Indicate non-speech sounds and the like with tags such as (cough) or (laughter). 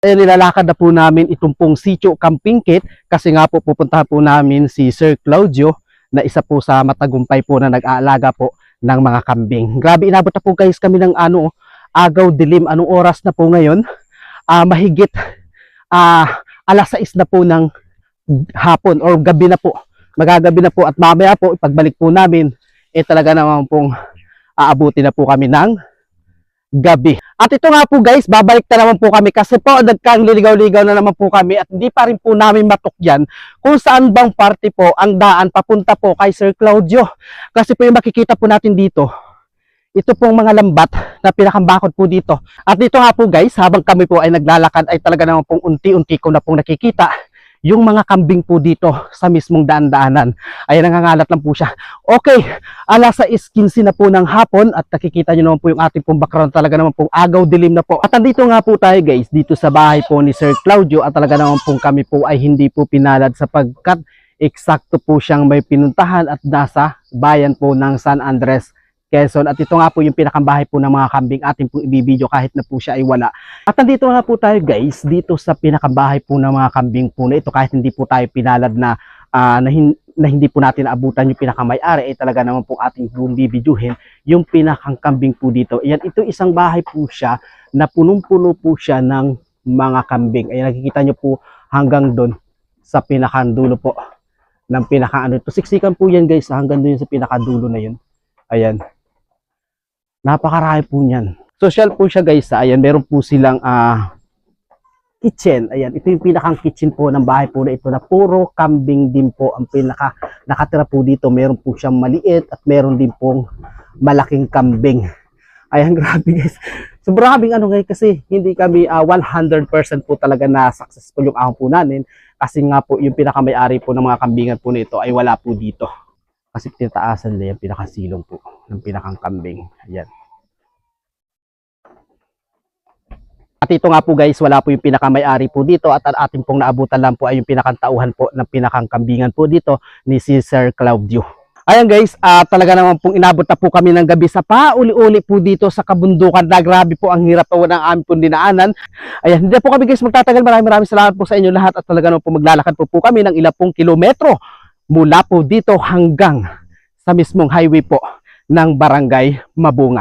Eh, nilalakad na po namin itong pong Sitio Camping Kit kasi nga po pupuntahan po namin si Sir Claudio na isa po sa matagumpay po na nag-aalaga po ng mga kambing. Grabe, inabot na po guys kami ng ano, agaw dilim. Anong oras na po ngayon? Ah, mahigit ah, alas 6 na po ng hapon or gabi na po. Magagabi na po at mamaya po ipagbalik po namin eh talaga naman pong aabuti na po kami ng gabi. At ito nga po guys, babalik na naman po kami kasi po nagkang liligaw-ligaw na naman po kami at hindi pa rin po namin matukyan kung saan bang party po ang daan papunta po kay Sir Claudio. Kasi po yung makikita po natin dito, ito pong mga lambat na pinakambakod po dito. At dito nga po guys, habang kami po ay naglalakad ay talaga naman pong unti-unti ko na pong nakikita yung mga kambing po dito sa mismong daan-daanan. Ayan, nangangalat lang po siya. Okay, alas 6.15 na po ng hapon at nakikita nyo naman po yung ating pong background talaga naman pong agaw dilim na po. At nandito nga po tayo guys, dito sa bahay po ni Sir Claudio at talaga naman pong kami po ay hindi po pinalad sapagkat eksakto po siyang may pinuntahan at nasa bayan po ng San Andres, Quezon. At ito nga po yung pinakambahay po ng mga kambing ating pong ibibideo kahit na po siya ay wala. At nandito nga po tayo guys, dito sa pinakabahay po ng mga kambing po na ito kahit hindi po tayo pinalad na, ah, na, hin- na hindi po natin naabutan yung pinakamay-ari ay talaga naman po ating pong bibidyohin yung pinakang kambing po dito. Ayan, ito isang bahay po siya na punong-puno po siya ng mga kambing. Ayan, nakikita nyo po hanggang doon sa pinakandulo po ng pinakaano. Ito siksikan po yan guys hanggang doon sa pinakadulo na yun. Ayan. Napakarami po niyan. Social po siya guys. Ayan, meron po silang ah, kitchen. Ayan, ito yung pinakang kitchen po ng bahay po na ito na puro kambing din po ang pinaka nakatira po dito. Meron po siyang maliit at meron din pong malaking kambing. Ayan, (laughs) grabe guys. Sobrang kaming ano guys kasi hindi kami ah, 100% po talaga na successful yung ahon po namin kasi nga po yung pinakamay-ari po ng mga kambingan po nito ay wala po dito. Kasi tinataasan nila yung pinakasilong po ng pinakang kambing. Ayan. At ito nga po guys, wala po yung pinakamay-ari po dito at ang ating pong naabutan lang po ay yung pinakantauhan po ng pinakang kambingan po dito ni si Sir Claudio. Ayan guys, ah, talaga naman pong inabot na po kami ng gabi sa pauli-uli po dito sa kabundukan na grabe po ang hirap po ng aming pong dinaanan. Ayan, hindi po kami guys magtatagal. Maraming maraming salamat po sa inyo lahat at talaga naman po maglalakad po po kami ng ilang pong kilometro mula po dito hanggang sa mismong highway po ng Barangay Mabunga.